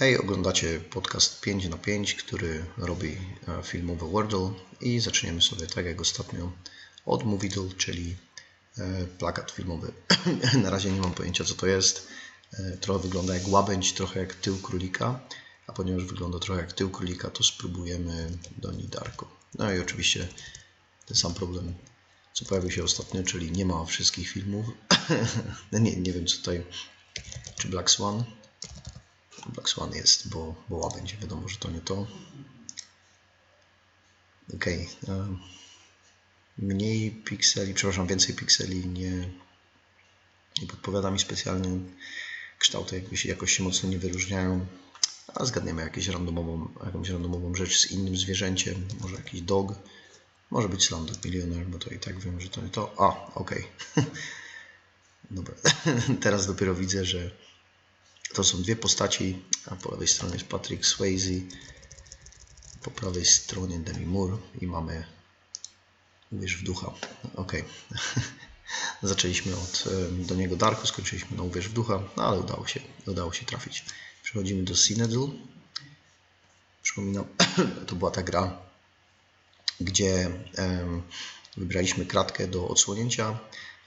Hej, oglądacie podcast 5 na 5, który robi e, filmowe Wordle i zaczniemy sobie tak jak ostatnio od Moviedle, czyli e, plakat filmowy. na razie nie mam pojęcia co to jest. E, Trochę wygląda jak łabędź, trochę jak tył królika, a ponieważ wygląda trochę jak tył królika, to spróbujemy do Nidarko. No i oczywiście ten sam problem, co pojawił się ostatnio, czyli nie ma wszystkich filmów. nie, nie wiem co tutaj, czy Black Swan. Black Swan jest, bo, bo łabędź, wiadomo, że to nie to. Ok. Mniej pikseli, przepraszam, więcej pikseli nie, nie podpowiada mi specjalnie. Kształty jakby się jakoś się mocno nie wyróżniają. A zgadniemy jakąś randomową, jakąś randomową rzecz z innym zwierzęciem. Może jakiś dog. Może być Slumdog Millionaire, bo to i tak wiem, że to nie to. A, ok. Dobra. Teraz dopiero widzę, że to są dwie postaci, a po lewej stronie jest Patrick Swayze, po prawej stronie Demi Moore i mamy Uwierz w ducha. Ok. Zaczęliśmy od do niego Darku, skończyliśmy na Uwierz w ducha, no ale udało się, udało się trafić. Przechodzimy do Cynedil. Przypominam, to była ta gra, gdzie em, wybraliśmy kratkę do odsłonięcia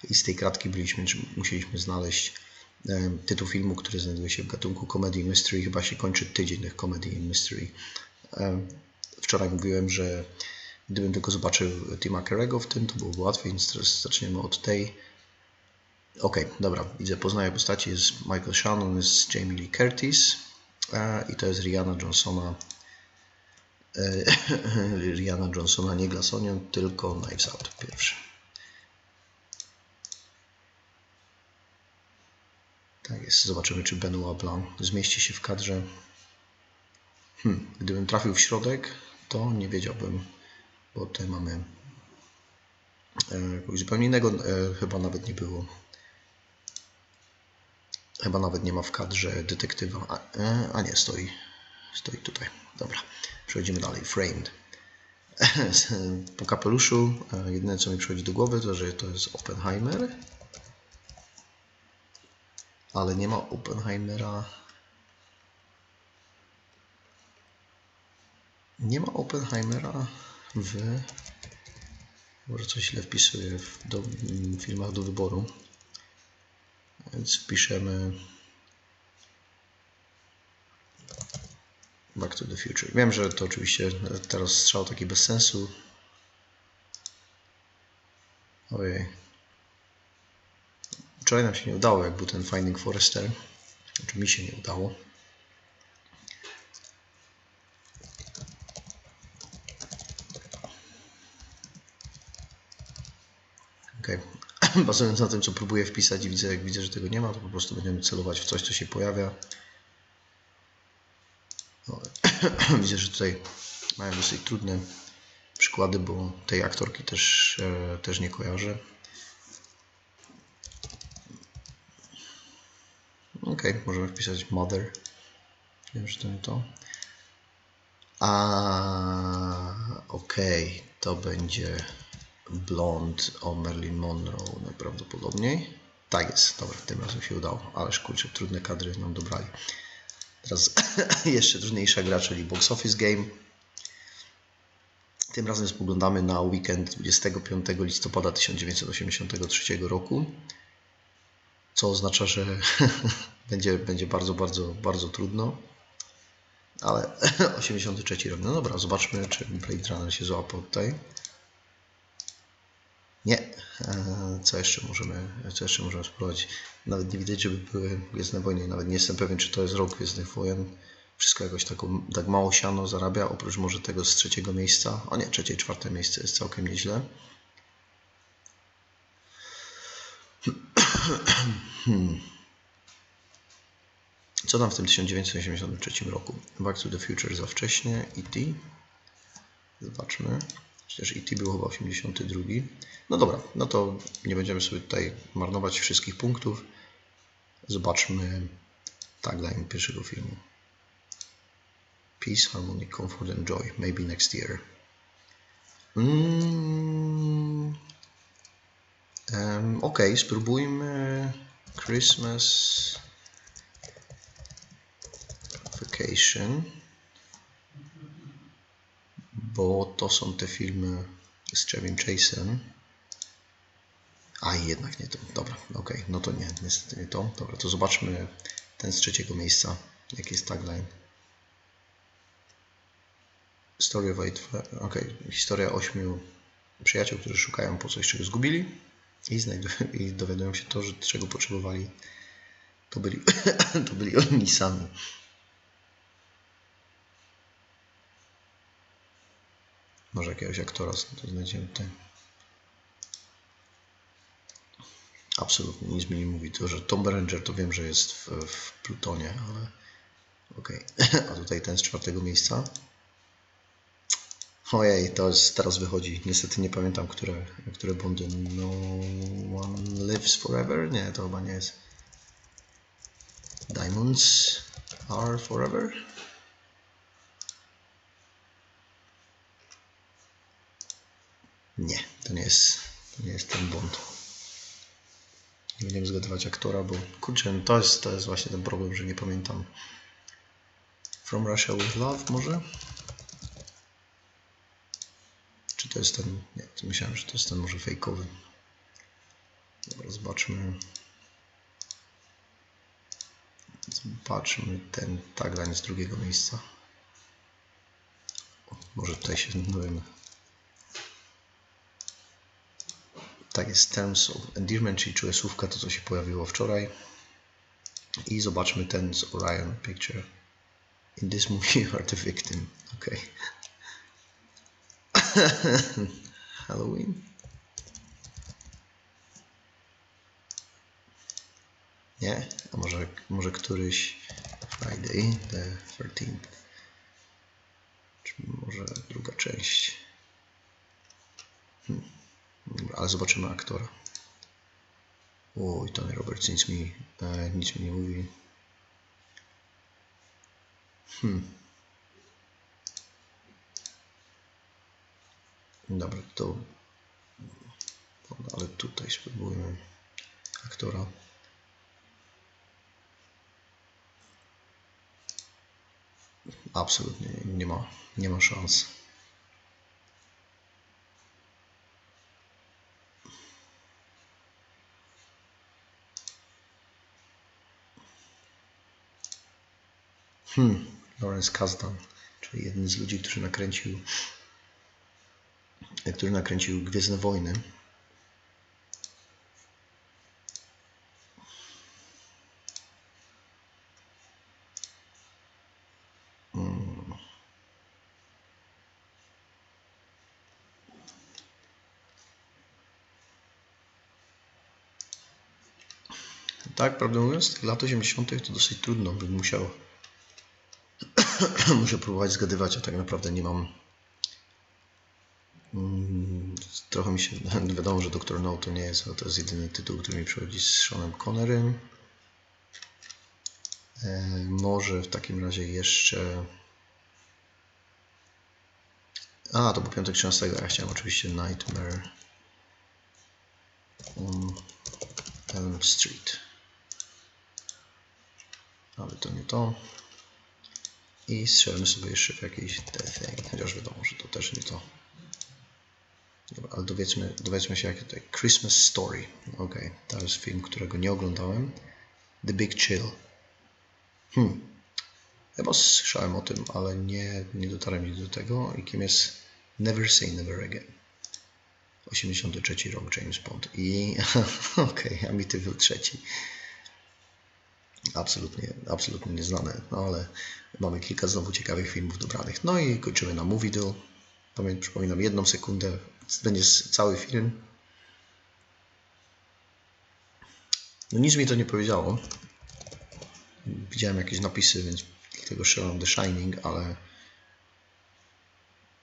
i z tej kratki byliśmy, czy musieliśmy znaleźć tytuł filmu, który znajduje się w gatunku comedy mystery. Chyba się kończy tydzień tych comedy mystery. Em, Wczoraj mówiłem, że gdybym tylko zobaczył Tima Carrego w tym, to byłoby łatwiej, więc zaczniemy od tej. Ok, dobra, widzę, poznaję postaci. Jest Michael Shannon, jest Jamie Lee Curtis e, i to jest Rihanna Johnsona. E, Rihanna Johnsona, nie Glassonian, tylko Knives Out pierwszy. Tak jest, zobaczymy czy Benoit Blanc zmieści się w kadrze. Hmm, gdybym trafił w środek, to nie wiedziałbym, bo tutaj mamy e, kogoś zupełnie innego, e, chyba nawet nie było. Chyba nawet nie ma w kadrze detektywa, a, e, a nie, stoi, stoi tutaj. Dobra, przechodzimy dalej. Framed. Po kapeluszu jedyne co mi przychodzi do głowy to, że to jest Oppenheimer, ale nie ma Oppenheimera. Nie ma Oppenheimera w. Może coś źle wpisuję w do, w filmach do wyboru. Więc wpiszemy. Back to the Future. Wiem, że to oczywiście teraz strzał taki bez sensu. Ojej. Wczoraj nam się nie udało, jak był ten Finding Forrester. Znaczy mi się nie udało. Okay. Bazując na tym, co próbuję wpisać i widzę, jak widzę, że tego nie ma, to po prostu będziemy celować w coś, co się pojawia. O, widzę, że tutaj mają dosyć trudne przykłady, bo tej aktorki też, e, też nie kojarzę. Ok, możemy wpisać mother. Wiem, że to nie to. A ok, to będzie blond o Marilyn Monroe najprawdopodobniej. Tak jest, dobra, tym razem się udało. Ależ kurczę, trudne kadry nam dobrali. Teraz jeszcze trudniejsza gra, czyli Box Office Game. Tym razem spoglądamy na weekend 25 listopada 1983 roku, co oznacza, że będzie, będzie bardzo, bardzo, bardzo trudno. Ale 83 rok. No dobra, zobaczmy, czy Blade Runner się złapał tutaj. Nie. E, Co jeszcze możemy, co jeszcze możemy spróbować? Nawet nie widać, żeby były Gwiezdne Wojny. Nawet nie jestem pewien, czy to jest rok Gwiezdnych Wojen. Wszystko jakoś taką, tak mało siano zarabia, oprócz może tego z trzeciego miejsca. O nie, trzecie i czwarte miejsce jest całkiem nieźle. Co tam w tym 1983 roku? Back to the Future za wcześnie, E.T. Zobaczmy. Przecież E.T. było chyba 82. No dobra, no to nie będziemy sobie tutaj marnować wszystkich punktów. Zobaczmy tagline pierwszego filmu. Peace, harmony, comfort and joy. Maybe next year. Mm. Um, ok, spróbujmy Christmas Vacation. Bo to są te filmy z Chevym Chase'em. A jednak nie to. Dobra, okej, no to nie, niestety nie to. Dobra, to zobaczmy ten z trzeciego miejsca. Jaki jest tagline? Story of eight, okej, historia ośmiu przyjaciół, którzy szukają po coś, czego zgubili i, i dowiadują się to, że czego potrzebowali, to byli, to byli oni sami. Może jakiegoś aktora to znajdziemy tutaj. Absolutnie nic mi nie mówi. To, że Tom Berenger to wiem, że jest w, w Plutonie, ale okej. A tutaj ten z czwartego miejsca. Ojej, to jest, teraz wychodzi. Niestety nie pamiętam, które, które bondy. No one lives forever? Nie, to chyba nie jest. Diamonds are forever? Nie, to nie jest, to nie jest ten bond. Nie będziemy zgadywać aktora, bo kurczę, no to jest, to jest właśnie ten problem, że nie pamiętam. From Russia with Love może? Czy to jest ten. Nie, to myślałem, że to jest ten może fejkowy. Dobra, zobaczmy. Zobaczmy ten tagline z drugiego miejsca. O, może tutaj się dowiemy. Tak jest Terms of Endearment, czyli czułe słówka, to co się pojawiło wczoraj. I zobaczmy ten z Orion Picture. In this movie you are the victim. Okay. Halloween? Nie? A może, może któryś Friday the 13th? Czy może druga część? Hmm. Dobra, ale zobaczymy aktora. Oj, Tony Roberts nic mi, e, nic mi nie mówi. Hmm. Dobra, to. Ale tutaj spróbujmy aktora. Absolutnie nie ma, nie ma szans. Hmm, Lawrence Kasdan, czyli jeden z ludzi, który nakręcił który nakręcił Gwiezdne Wojny. Hmm. Tak, prawdę mówiąc, lat 80. to dosyć trudno, bym musiał, muszę próbować zgadywać, a tak naprawdę nie mam Trochę mi się wiadomo, że Dr. No to nie jest, ale to jest jedyny tytuł, który mi przychodzi z Seanem Connerym. E, może w takim razie jeszcze. A, to był piątek 13. Ja chciałem oczywiście Nightmare on Elm Street. Ale to nie to. I strzelmy sobie jeszcze w jakiś The Thing, chociaż wiadomo, że to też nie to. Ale dowiedzmy, dowiedzmy się, jakie to jest. Christmas Story. Ok, to jest film, którego nie oglądałem. The Big Chill. Hmm. Chyba słyszałem o tym, ale nie, nie dotarłem nigdy do tego. I kim jest Never Say Never Again. 83 rok James Bond. I okay, Amityville trzeci. Absolutnie, absolutnie nieznane, no ale mamy kilka znowu ciekawych filmów dobranych. No i kończymy na Movie Deal. Przypominam jedną sekundę będzie cały film. No nic mi to nie powiedziało. Widziałem jakieś napisy, więc dlatego strzelam The Shining, ale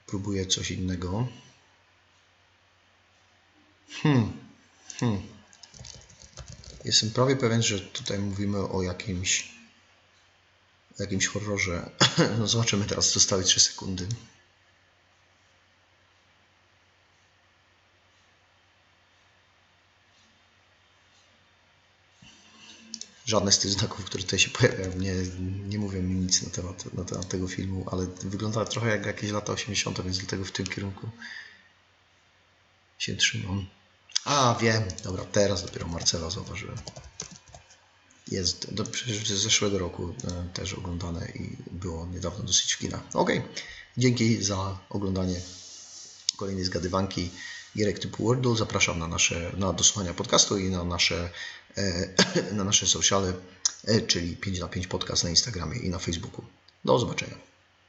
próbuję coś innego. Hmm. Hmm. Jestem prawie pewien, że tutaj mówimy o jakimś jakimś horrorze. No zobaczymy teraz, zostały 3 sekundy. Żadne z tych znaków, które tutaj się pojawiają, nie, nie mówią mi nic na temat, na temat tego filmu, ale wygląda trochę jak jakieś lata 80., więc dlatego w tym kierunku się trzymam. A, wiem, dobra, teraz dopiero Marcela zauważyłem. Jest, do, przecież z zeszłego roku e, też oglądane i było niedawno dosyć w kinach. Okej, dzięki za oglądanie kolejnej zgadywanki gierek typu Wordle. Zapraszam na nasze, na do słuchania podcastu i na nasze, e, na nasze sociale, e, czyli 5 na 5 podcast na Instagramie i na Facebooku. Do zobaczenia.